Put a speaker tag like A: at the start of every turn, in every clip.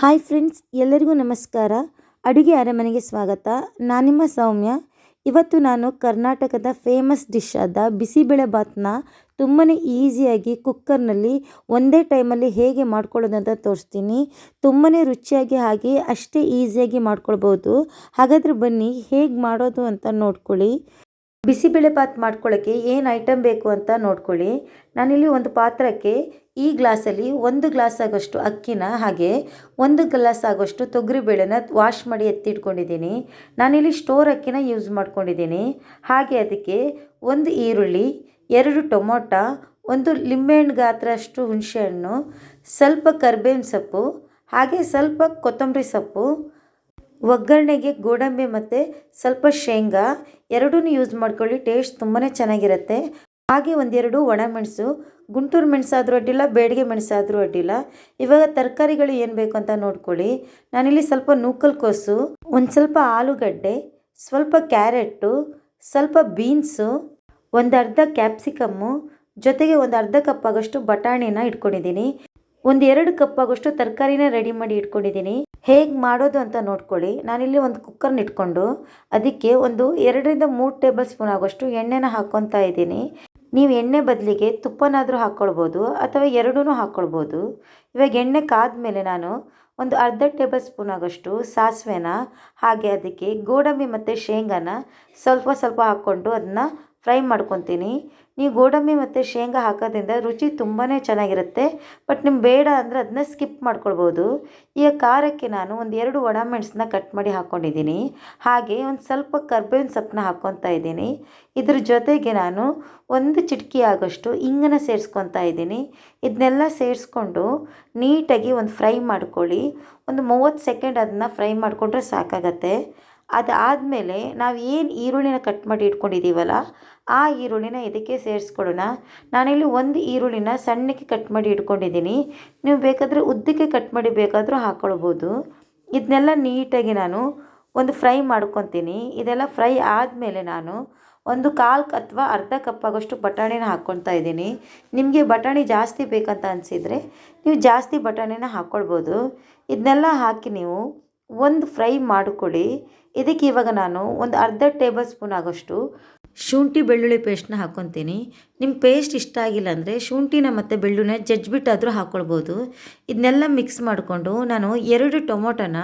A: Hi friends, ಎಲ್ಲರಿಗೂ ನಮಸ್ಕಾರ. ಅಡುಗೆ ಅರಮನೆಗೆ ಸ್ವಾಗತ. ನಿಮ್ಮ ಸೌಮ್ಯ. ಇವತ್ತು ನಾನು ಕರ್ನಾಟಕದ ಫೇಮಸ್ ಡಿಶ್ ಆದ ಬಿಸಿಬೇಳೆ ಭಾತ್ನ ತುಂಬಾ ಈಸಿಯಾಗಿ ಕುಕ್ಕರ್ನಲ್ಲಿ ಒಂದೇ ಟೈಮಲ್ಲಿ ಹೇಗೆ ಮಾಡ್ಕೊಳ್ಳೋದು ಅಂತ ತೋರಿಸ್ತೀನಿ. ತುಂಬಾ ರುಚಿಯಾಗಿ ಹಾಗೆ ಅಷ್ಟೇ ಈಸಿಯಾಗಿ ಮಾಡ್ಕೊಳ್ಬೋದು. ಹಾಗಾದರೆ ಬನ್ನಿ ಹೇಗೆ ಮಾಡೋದು ಅಂತ ನೋಡ್ಕೊಳ್ಳಿ. ಬಿಸಿಬೇಳೆ ಭಾತ್ ಮಾಡ್ಕೊಳ್ಳೋಕ್ಕೆ ಏನು ಐಟಮ್ ಬೇಕು ಅಂತ ನೋಡ್ಕೊಳ್ಳಿ. ನಾನಿಲ್ಲಿ ಒಂದು ಪಾತ್ರಕ್ಕೆ ಈ ಗ್ಲಾಸಲ್ಲಿ ಒಂದು ಗ್ಲಾಸ್ ಆಗೋಷ್ಟು ಅಕ್ಕಿನ ಹಾಗೆ ಒಂದು ಗ್ಲಾಸ್ ಆಗೋಷ್ಟು ತೊಗರಿಬೇಳೆನ ವಾಶ್ ಮಾಡಿ ಎತ್ತಿಟ್ಕೊಂಡಿದ್ದೀನಿ. ನಾನಿಲ್ಲಿ ಸ್ಟೋರ್ ಅಕ್ಕಿನ ಯೂಸ್ ಮಾಡ್ಕೊಂಡಿದ್ದೀನಿ. ಹಾಗೆ ಅದಕ್ಕೆ ಒಂದು ಈರುಳ್ಳಿ, ಎರಡು ಟೊಮೊಟ, ಒಂದು ಲಿಂಬೆಹಣ್ಣು ಹುಣಸೆ ಹುಣಸೆಹಣ್ಣು, ಸ್ವಲ್ಪ ಕರ್ಬೇವಿನ ಸೊಪ್ಪು, ಹಾಗೆ ಸ್ವಲ್ಪ ಕೊತ್ತಂಬರಿ ಸೊಪ್ಪು ಒಗ್ಗರಣೆಗೆ ಗೋಡಂಬಿ ಮತ್ತು ಸ್ವಲ್ಪ ಶೇಂಗಾ ಎರಡೂ ಯೂಸ್ ಮಾಡ್ಕೊಳ್ಳಿ ಟೇಸ್ಟ್ ತುಂಬಾ ಚೆನ್ನಾಗಿರುತ್ತೆ. ಹಾಗೆ ಒಂದೆರಡು ಒಣಮೆಣಸು, ಗುಂಟೂರು ಮೆಣಸಾದರೂ ಅಡ್ಡಿಲ್ಲ, ಬೇಡಿಗೆ ಮೆಣಸಾದರೂ ಅಡ್ಡಿಲ್ಲ. ಇವಾಗ ತರಕಾರಿಗಳು ಏನು ಬೇಕು ಅಂತ ನೋಡ್ಕೊಳ್ಳಿ. ನಾನಿಲ್ಲಿ ಸ್ವಲ್ಪ ನೂಕಲ್ ಕೋಸು, ಒಂದು ಸ್ವಲ್ಪ ಆಲೂಗಡ್ಡೆ, ಸ್ವಲ್ಪ ಕ್ಯಾರೆಟು ಸ್ವಲ್ಪ ಬೀನ್ಸು, ಒಂದು ಅರ್ಧ ಕ್ಯಾಪ್ಸಿಕಮ್ಮು, ಜೊತೆಗೆ ಒಂದು ಅರ್ಧ ಕಪ್ ಆಗೋಷ್ಟು ಬಟಾಣಿನ ಇಟ್ಕೊಂಡಿದ್ದೀನಿ. ಒಂದು ಎರಡು ಕಪ್ ಆಗೋಷ್ಟು ತರಕಾರಿನ ರೆಡಿ ಮಾಡಿ ಇಟ್ಕೊಂಡಿದ್ದೀನಿ. ಹೇಗೆ ಮಾಡೋದು ಅಂತ ನೋಡ್ಕೊಳ್ಳಿ. ನಾನಿಲ್ಲಿ ಒಂದು ಕುಕ್ಕರ್ನ ಇಟ್ಕೊಂಡು ಅದಕ್ಕೆ ಒಂದು ಎರಡರಿಂದ ಮೂರು ಟೇಬಲ್ ಸ್ಪೂನ್ ಆಗೋಷ್ಟು ಎಣ್ಣೆನ ಹಾಕ್ಕೊತಾ ಇದ್ದೀನಿ. ನೀವು ಎಣ್ಣೆ ಬದಲಿಗೆ ತುಪ್ಪನಾದರೂ ಹಾಕ್ಕೊಳ್ಬೋದು ಅಥವಾ ಎರಡೂ ಹಾಕ್ಕೊಳ್ಬೋದು. ಇವಾಗ ಎಣ್ಣೆ ಕಾದ್ಮೇಲೆ ನಾನು ಒಂದು ಅರ್ಧ ಟೇಬಲ್ ಸ್ಪೂನ್ ಆಗೋಷ್ಟು ಸಾಸಿವೆನ ಹಾಗೆ ಅದಕ್ಕೆ ಗೋಡಂಬಿ ಮತ್ತು ಶೇಂಗಾನ ಸ್ವಲ್ಪ ಸ್ವಲ್ಪ ಹಾಕ್ಕೊಂಡು ಅದನ್ನ ಫ್ರೈ ಮಾಡ್ಕೊತೀನಿ. ನೀವು ಗೋಡಂಬಿ ಮತ್ತು ಶೇಂಗಾ ಹಾಕೋದ್ರಿಂದ ರುಚಿ ತುಂಬಾ ಚೆನ್ನಾಗಿರುತ್ತೆ. ಬಟ್ ನಿಮ್ಗೆ ಬೇಡ ಅಂದರೆ ಅದನ್ನ ಸ್ಕಿಪ್ ಮಾಡ್ಕೊಳ್ಬೋದು. ಈಗ ಖಾರಕ್ಕೆ ನಾನು ಒಂದು ಎರಡು ಒಣಮೆಣಸನ್ನ ಕಟ್ ಮಾಡಿ ಹಾಕ್ಕೊಂಡಿದ್ದೀನಿ ಹಾಗೆ ಒಂದು ಸ್ವಲ್ಪ ಕರ್ಬೇವಿನ ಸೊಪ್ಪನ್ನ ಹಾಕ್ಕೊತಾ ಇದ್ದೀನಿ. ಇದ್ರ ಜೊತೆಗೆ ನಾನು ಒಂದು ಚಿಟಕಿ ಆಗೋಷ್ಟು ಇಂಗನ ಸೇರಿಸ್ಕೊತಾ ಇದ್ದೀನಿ. ಇದನ್ನೆಲ್ಲ ಸೇರಿಸ್ಕೊಂಡು ನೀಟಾಗಿ ಒಂದು ಫ್ರೈ ಮಾಡ್ಕೊಳ್ಳಿ. ಒಂದು ಮೂವತ್ತು ಸೆಕೆಂಡ್ ಅದನ್ನು ಫ್ರೈ ಮಾಡಿಕೊಂಡ್ರೆ ಸಾಕಾಗತ್ತೆ. ಅದಾದಮೇಲೆ ನಾವು ಏನು ಈರುಳ್ಳಿನ ಕಟ್ ಮಾಡಿ ಇಟ್ಕೊಂಡಿದ್ದೀವಲ್ಲ ಆ ಈರುಳ್ಳಿನ ಇದಕ್ಕೆ ಸೇರಿಸ್ಕೊಳ್ಳೋಣ ನಾನಿಲ್ಲಿ ಒಂದು ಈರುಳ್ಳಿನ ಸಣ್ಣಕ್ಕೆ ಕಟ್ ಮಾಡಿ ಇಟ್ಕೊಂಡಿದ್ದೀನಿ ನೀವು ಬೇಕಾದರೆ ಉದ್ದಕ್ಕೆ ಕಟ್ ಮಾಡಿ ಬೇಕಾದರೂ ಹಾಕ್ಕೊಳ್ಬೋದು ಇದನ್ನೆಲ್ಲ ನೀಟಾಗಿ ನಾನು ಒಂದು ಫ್ರೈ ಮಾಡ್ಕೊತೀನಿ. ಇದೆಲ್ಲ ಫ್ರೈ ಆದಮೇಲೆ ನಾನು ಒಂದು ಕಾಲು ಅಥವಾ ಅರ್ಧ ಕಪ್ ಆಗೋಷ್ಟು ಬಟಾಣಿನ ಹಾಕ್ಕೊತಾ ಇದ್ದೀನಿ. ನಿಮಗೆ ಬಟಾಣಿ ಜಾಸ್ತಿ ಬೇಕಂತ ಅನಿಸಿದರೆ ನೀವು ಜಾಸ್ತಿ ಬಟಾಣಿನ ಹಾಕ್ಕೊಳ್ಬೋದು ಇದನ್ನೆಲ್ಲ ಹಾಕಿ ನೀವು ಒಂದು ಫ್ರೈ ಮಾಡಿಕೊಳ್ಳಿ. ಇದಕ್ಕೆ ಇವಾಗ ನಾನು ಒಂದು ಅರ್ಧ ಟೇಬಲ್ ಸ್ಪೂನ್ ಆಗೋಷ್ಟು ಶುಂಠಿ ಬೆಳ್ಳುಳ್ಳಿ ಪೇಸ್ಟ್ನ ಹಾಕ್ಕೊತೀನಿ. ನಿಮ್ಮ ಪೇಸ್ಟ್ ಇಷ್ಟ ಆಗಿಲ್ಲ ಅಂದರೆ ಶುಂಠಿನ ಮತ್ತು ಬೆಳ್ಳುಳ್ಳಿನ ಜಜ್ಜಿಬಿಟ್ಟಾದರೂ ಹಾಕ್ಕೊಳ್ಬೋದು. ಇದನ್ನೆಲ್ಲ ಮಿಕ್ಸ್ ಮಾಡಿಕೊಂಡು ನಾನು ಎರಡು ಟೊಮೊಟೊನ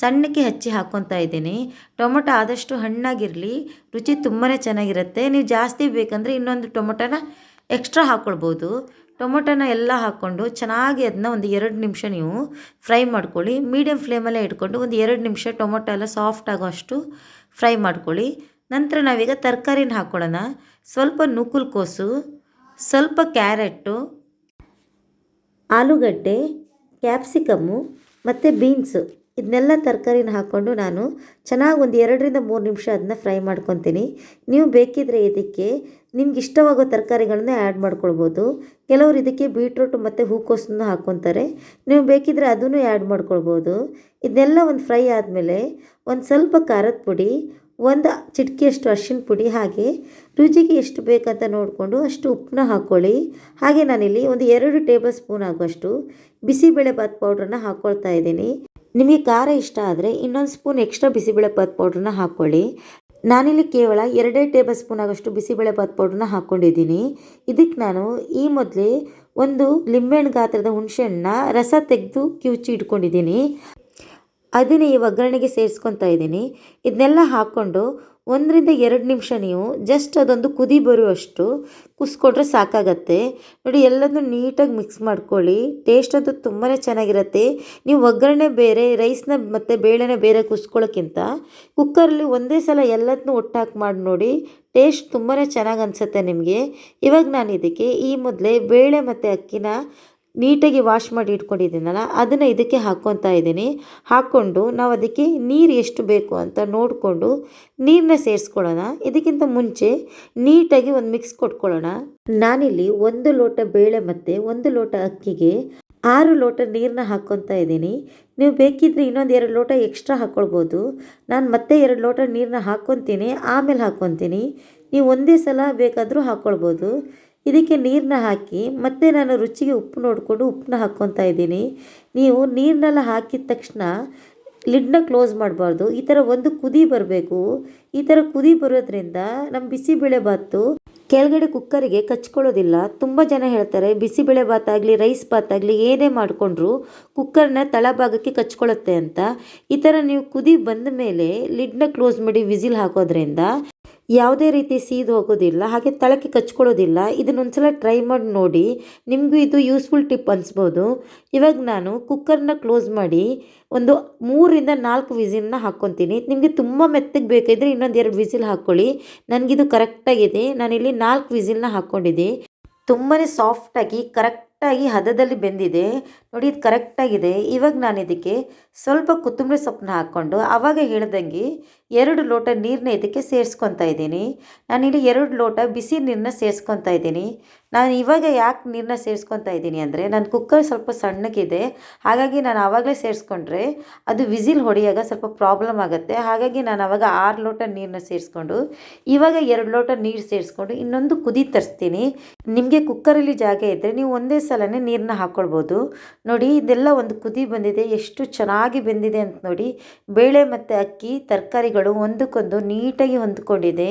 A: ಸಣ್ಣಕ್ಕೆ ಹಚ್ಚಿ ಹಾಕ್ಕೊತಾ ಇದ್ದೀನಿ. ಟೊಮೊಟೊ ಆದಷ್ಟು ಹಣ್ಣಾಗಿರಲಿ, ರುಚಿ ತುಂಬಾ ಚೆನ್ನಾಗಿರುತ್ತೆ. ನೀವು ಜಾಸ್ತಿ ಬೇಕಂದರೆ ಇನ್ನೊಂದು ಟೊಮೊಟೊನ ಎಕ್ಸ್ಟ್ರಾ ಹಾಕ್ಕೊಳ್ಬೋದು. ಟೊಮೊಟೊನ ಎಲ್ಲ ಹಾಕ್ಕೊಂಡು ಚೆನ್ನಾಗಿ ಅದನ್ನ ಒಂದು ಎರಡು ನಿಮಿಷ ನೀವು ಫ್ರೈ ಮಾಡ್ಕೊಳ್ಳಿ. ಮೀಡಿಯಮ್ ಫ್ಲೇಮಲ್ಲೇ ಇಟ್ಕೊಂಡು ಒಂದು ಎರಡು ನಿಮಿಷ ಟೊಮೊಟೊ ಎಲ್ಲ ಸಾಫ್ಟ್ ಆಗೋ ಅಷ್ಟು ಫ್ರೈ ಮಾಡ್ಕೊಳ್ಳಿ. ನಂತರ ನಾವೀಗ ತರಕಾರಿನ ಹಾಕ್ಕೊಳ್ಳೋಣ. ಸ್ವಲ್ಪ ನೂಕುಲ್ ಕೋಸು, ಸ್ವಲ್ಪ ಕ್ಯಾರೆಟ್ಟು, ಆಲೂಗಡ್ಡೆ, ಕ್ಯಾಪ್ಸಿಕಮ್ಮು ಮತ್ತು ಬೀನ್ಸು. ಇದನ್ನೆಲ್ಲ ತರಕಾರಿನ ಹಾಕ್ಕೊಂಡು ನಾನು ಚೆನ್ನಾಗಿ ಒಂದು ಎರಡರಿಂದ ಮೂರು ನಿಮಿಷ ಅದನ್ನ ಫ್ರೈ ಮಾಡ್ಕೊತೀನಿ. ನೀವು ಬೇಕಿದ್ರೆ ಇದಕ್ಕೆ ನಿಮ್ಗೆ ಇಷ್ಟವಾಗೋ ತರಕಾರಿಗಳನ್ನ ಆ್ಯಡ್ ಮಾಡ್ಕೊಳ್ಬೋದು. ಕೆಲವರು ಇದಕ್ಕೆ ಬೀಟ್ರೂಟ್ ಮತ್ತು ಹೂಕೋಸನ್ನು ಹಾಕ್ಕೊತಾರೆ ನೀವು ಬೇಕಿದ್ರೆ ಅದನ್ನು ಆ್ಯಡ್ ಮಾಡ್ಕೊಳ್ಬೋದು. ಇದನ್ನೆಲ್ಲ ಒಂದು ಫ್ರೈ ಆದಮೇಲೆ ಒಂದು ಸ್ವಲ್ಪ ಖಾರದ ಪುಡಿ, ಒಂದು ಚಿಟಿಕೆಯಷ್ಟು ಅರಿಶಿನ ಪುಡಿ ಹಾಗೆ ರುಚಿಗೆ ಎಷ್ಟು ಬೇಕಂತ ನೋಡಿಕೊಂಡು ಅಷ್ಟು ಉಪ್ಪನ್ನ ಹಾಕ್ಕೊಳ್ಳಿ ಹಾಗೆ ನಾನಿಲ್ಲಿ ಒಂದು ಎರಡು ಟೇಬಲ್ ಸ್ಪೂನ್ ಆಗುವಷ್ಟು ಬಿಸಿಬೇಳೆ ಭಾತ್ ಪೌಡ್ರನ್ನ ಹಾಕ್ಕೊಳ್ತಾ ಇದ್ದೀನಿ. ನಿಮಗೆ ಖಾರ ಇಷ್ಟ ಆದರೆ ಇನ್ನೊಂದು ಸ್ಪೂನ್ ಎಕ್ಸ್ಟ್ರಾ ಬಿಸಿಬೇಳೆ ಭಾತ್ ಪೌಡ್ರನ್ನ ಹಾಕ್ಕೊಳ್ಳಿ. ನಾನಿಲ್ಲಿ ಕೇವಲ ಎರಡೇ ಟೇಬಲ್ ಸ್ಪೂನ್ ಆಗೋಷ್ಟು ಬಿಸಿಬೇಳೆ ಭಾತ್ ಪೌಡ್ರನ್ನ ಹಾಕ್ಕೊಂಡಿದ್ದೀನಿ. ಇದಕ್ಕೆ ನಾನು ಈ ಮೊದಲೇ ಒಂದು ಲಿಂಬೆಹಣ್ಣು ಗಾತ್ರದ ಹುಣಸೆಹಣ್ಣನ್ನ ರಸ ತೆಗೆದು ಕಿವುಚಿ ಇಟ್ಕೊಂಡಿದ್ದೀನಿ. ಅದನ್ನೇ ಈ ಒಗ್ಗರಣೆಗೆ ಸೇರಿಸ್ಕೊತಾ ಇದ್ದೀನಿ. ಇದನ್ನೆಲ್ಲ ಹಾಕ್ಕೊಂಡು ಒಂದರಿಂದ ಎರಡು ನಿಮಿಷ ನೀವು ಜಸ್ಟ್ ಅದೊಂದು ಕುದಿ ಬರುವಷ್ಟು ಕುಸ್ಕೊಂಡ್ರೆ ಸಾಕಾಗತ್ತೆ. ನೋಡಿ, ಎಲ್ಲದನ್ನು ನೀಟಾಗಿ ಮಿಕ್ಸ್ ಮಾಡ್ಕೊಳ್ಳಿ. ಟೇಸ್ಟ್ ಅದು ತುಂಬಾ ಚೆನ್ನಾಗಿರುತ್ತೆ. ನೀವು ಒಗ್ಗರಣೆ ಬೇರೆ ರೈಸ್ನ ಮತ್ತು ಬೇಳೆನ ಬೇರೆ ಕುಸ್ಕೊಳ್ಳೋಕ್ಕಿಂತ ಕುಕ್ಕರಲ್ಲಿ ಒಂದೇ ಸಲ ಎಲ್ಲದನ್ನೂ ಒಟ್ಟಾಕಿ ಮಾಡಿ ನೋಡಿ ಟೇಸ್ಟ್ ತುಂಬಾ ಚೆನ್ನಾಗಿ ಅನಿಸುತ್ತೆ ನಿಮಗೆ. ಇವಾಗ ನಾನು ಇದಕ್ಕೆ ಈ ಮೊದಲೇ ಬೇಳೆ ಮತ್ತು ಅಕ್ಕಿನ ನೀಟಾಗಿ ವಾಶ್ ಮಾಡಿ ಇಟ್ಕೊಂಡಿದ್ದೀನಲ್ಲ, ಅದನ್ನು ಇದಕ್ಕೆ ಹಾಕ್ಕೊತಾ ಇದ್ದೀನಿ. ಹಾಕ್ಕೊಂಡು ನಾವು ಅದಕ್ಕೆ ನೀರು ಎಷ್ಟು ಬೇಕು ಅಂತ ನೋಡಿಕೊಂಡು ನೀರನ್ನ ಸೇರಿಸ್ಕೊಳ್ಳೋಣ. ಇದಕ್ಕಿಂತ ಮುಂಚೆ ನೀಟಾಗಿ ಒಂದು ಮಿಕ್ಸ್ ಕೊಟ್ಕೊಳ್ಳೋಣ. ನಾನಿಲ್ಲಿ ಒಂದು ಲೋಟ ಬೇಳೆ ಮತ್ತು ಒಂದು ಲೋಟ ಅಕ್ಕಿಗೆ ಆರು ಲೋಟ ನೀರನ್ನ ಹಾಕ್ಕೊತಾ ಇದ್ದೀನಿ. ನೀವು ಬೇಕಿದ್ದರೆ ಇನ್ನೊಂದು ಎರಡು ಲೋಟ ಎಕ್ಸ್ಟ್ರಾ ಹಾಕ್ಕೊಳ್ಬೋದು ನಾನು ಮತ್ತೆ ಎರಡು ಲೋಟ ನೀರನ್ನ ಹಾಕ್ಕೊತೀನಿ ಆಮೇಲೆ ಹಾಕ್ಕೊತೀನಿ ನೀವು ಒಂದೇ ಸಲ ಬೇಕಾದರೂ ಹಾಕ್ಕೊಳ್ಬೋದು ಇದಕ್ಕೆ ನೀರನ್ನ ಹಾಕಿ, ಮತ್ತೆ ನಾನು ರುಚಿಗೆ ಉಪ್ಪು ನೋಡಿಕೊಂಡು ಉಪ್ಪನ್ನ ಹಾಕ್ಕೊತಾ ಇದ್ದೀನಿ. ನೀವು ನೀರನ್ನೆಲ್ಲ ಹಾಕಿದ ತಕ್ಷಣ ಲಿಡ್ನ ಕ್ಲೋಸ್ ಮಾಡಬಾರ್ದು. ಈ ಥರ ಒಂದು ಕುದಿ ಬರಬೇಕು. ಈ ಥರ ಕುದಿ ಬರೋದ್ರಿಂದ ನಮ್ಮ ಬಿಸಿಬೇಳೆಬಾತು ಕೆಳಗಡೆ ಕುಕ್ಕರಿಗೆ ಕಚ್ಕೊಳ್ಳೋದಿಲ್ಲ. ತುಂಬ ಜನ ಹೇಳ್ತಾರೆ, ಬಿಸಿಬೇಳೆ ಆಗಲಿ ರೈಸ್ ಭಾತ್ ಆಗಲಿ ಏನೇ ಮಾಡಿಕೊಂಡ್ರು ಕುಕ್ಕರ್ನ ತಳಭಾಗಕ್ಕೆ ಕಚ್ಕೊಳ್ಳುತ್ತೆ ಅಂತ. ಈ ಥರ ನೀವು ಕುದಿ ಬಂದ ಮೇಲೆ ಲಿಡ್ನ ಕ್ಲೋಸ್ ಮಾಡಿ ವಿಸಿಲ್ ಹಾಕೋದ್ರಿಂದ ಯಾವುದೇ ರೀತಿ ಸೀದು ಹೋಗೋದಿಲ್ಲ, ಹಾಗೆ ತಳಕ್ಕೆ ಕಚ್ಕೊಳ್ಳೋದಿಲ್ಲ. ಇದನ್ನೊಂದ್ಸಲ ಟ್ರೈ ಮಾಡಿ ನೋಡಿ, ನಿಮಗೂ ಇದು ಯೂಸ್ಫುಲ್ ಟಿಪ್ ಅನಿಸ್ಬೋದು. ಇವಾಗ ನಾನು ಕುಕ್ಕರ್ನ ಕ್ಲೋಸ್ ಮಾಡಿ ಒಂದು ಮೂರರಿಂದ ನಾಲ್ಕು ವಿಸಿಲ್ನ ಹಾಕ್ಕೊತೀನಿ. ನಿಮಗೆ ತುಂಬ ಮೆತ್ತಗೆ ಬೇಕಾದರೆ ಇನ್ನೊಂದು ಎರಡು ವಿಸಿಲ್ ಹಾಕ್ಕೊಳ್ಳಿ. ನನಗಿದು ಕರೆಕ್ಟಾಗಿದೆ ನಾನಿಲ್ಲಿ ನಾಲ್ಕು ವಿಸಿಲ್ನ ಹಾಕ್ಕೊಂಡಿದ್ದೆ. ತುಂಬಾ ಸಾಫ್ಟಾಗಿ ಕರೆಕ್ಟಾಗಿ ಹದದಲ್ಲಿ ಬೆಂದಿದೆ. ನೋಡಿ, ಇದು ಕರೆಕ್ಟಾಗಿದೆ. ಇವಾಗ ನಾನು ಇದಕ್ಕೆ ಸ್ವಲ್ಪ ಕೊತ್ತಂಬರಿ ಸೊಪ್ಪನ್ನ ಹಾಕ್ಕೊಂಡು ಆವಾಗ ಹೇಳ್ದಂಗೆ ಎರಡು ಲೋಟ ನೀರನ್ನ ಇದಕ್ಕೆ ಸೇರಿಸ್ಕೊತಾ ಇದ್ದೀನಿ. ನಾನಿಲ್ಲಿ ಎರಡು ಲೋಟ ಬಿಸಿ ನೀರನ್ನ ಸೇರಿಸ್ಕೊತಾ ಇದ್ದೀನಿ. ನಾನು ಇವಾಗ ಯಾಕೆ ನೀರನ್ನ ಸೇರಿಸ್ಕೊತಾ ಇದ್ದೀನಿ ಅಂದರೆ ನನ್ನ ಕುಕ್ಕರ್ ಸ್ವಲ್ಪ ಸಣ್ಣಗಿದೆ, ಹಾಗಾಗಿ ನಾನು ಆವಾಗಲೇ ಸೇರಿಸ್ಕೊಂಡ್ರೆ ಅದು ವಿಸಿಲ್ ಹೊಡೆಯಾಗ ಸ್ವಲ್ಪ ಪ್ರಾಬ್ಲಮ್ ಆಗುತ್ತೆ. ಹಾಗಾಗಿ ನಾನು ಆವಾಗ ಆರು ಲೋಟ ನೀರನ್ನ ಸೇರಿಸ್ಕೊಂಡು, ಇವಾಗ ಎರಡು ಲೋಟ ನೀರು ಸೇರಿಸ್ಕೊಂಡು ಇನ್ನೊಂದು ಕುದಿ ತರಿಸ್ತೀನಿ. ನಿಮಗೆ ಕುಕ್ಕರಲ್ಲಿ ಜಾಗ ಇದ್ದರೆ ನೀವು ಒಂದೇ ಸಲನೇ ನೀರನ್ನ ಹಾಕ್ಕೊಳ್ಬೋದು ನೋಡಿ, ಇದೆಲ್ಲ ಒಂದು ಕುದಿ ಬಂದಿದೆ, ಎಷ್ಟು ಚೆನ್ನಾಗಿ ಬೆಂದಿದೆ ಅಂತ ನೋಡಿ. ಬೇಳೆ ಮತ್ತು ಅಕ್ಕಿ, ತರಕಾರಿಗಳು ಒಂದಕ್ಕೊಂದು ನೀಟಾಗಿ ಹೊಂದ್ಕೊಂಡಿದೆ.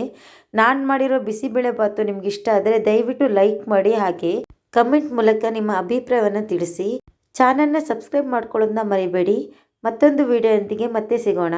A: ನಾನು ಮಾಡಿರೋ ಬಿಸಿಬೇಳೆ ಬಾತು ನಿಮ್ಗೆ ಇಷ್ಟ ಆದರೆ ದಯವಿಟ್ಟು ಲೈಕ್ ಮಾಡಿ ಹಾಗೆ ಕಮೆಂಟ್ ಮೂಲಕ ನಿಮ್ಮ ಅಭಿಪ್ರಾಯವನ್ನು ತಿಳಿಸಿ. ಚಾನಲ್ನ ಸಬ್ಸ್ಕ್ರೈಬ್ ಮಾಡ್ಕೊಳ್ಳೋದನ್ನ ಮರಿಬೇಡಿ. ಮತ್ತೊಂದು ವಿಡಿಯೋದೊಂದಿಗೆ ಮತ್ತೆ ಸಿಗೋಣ.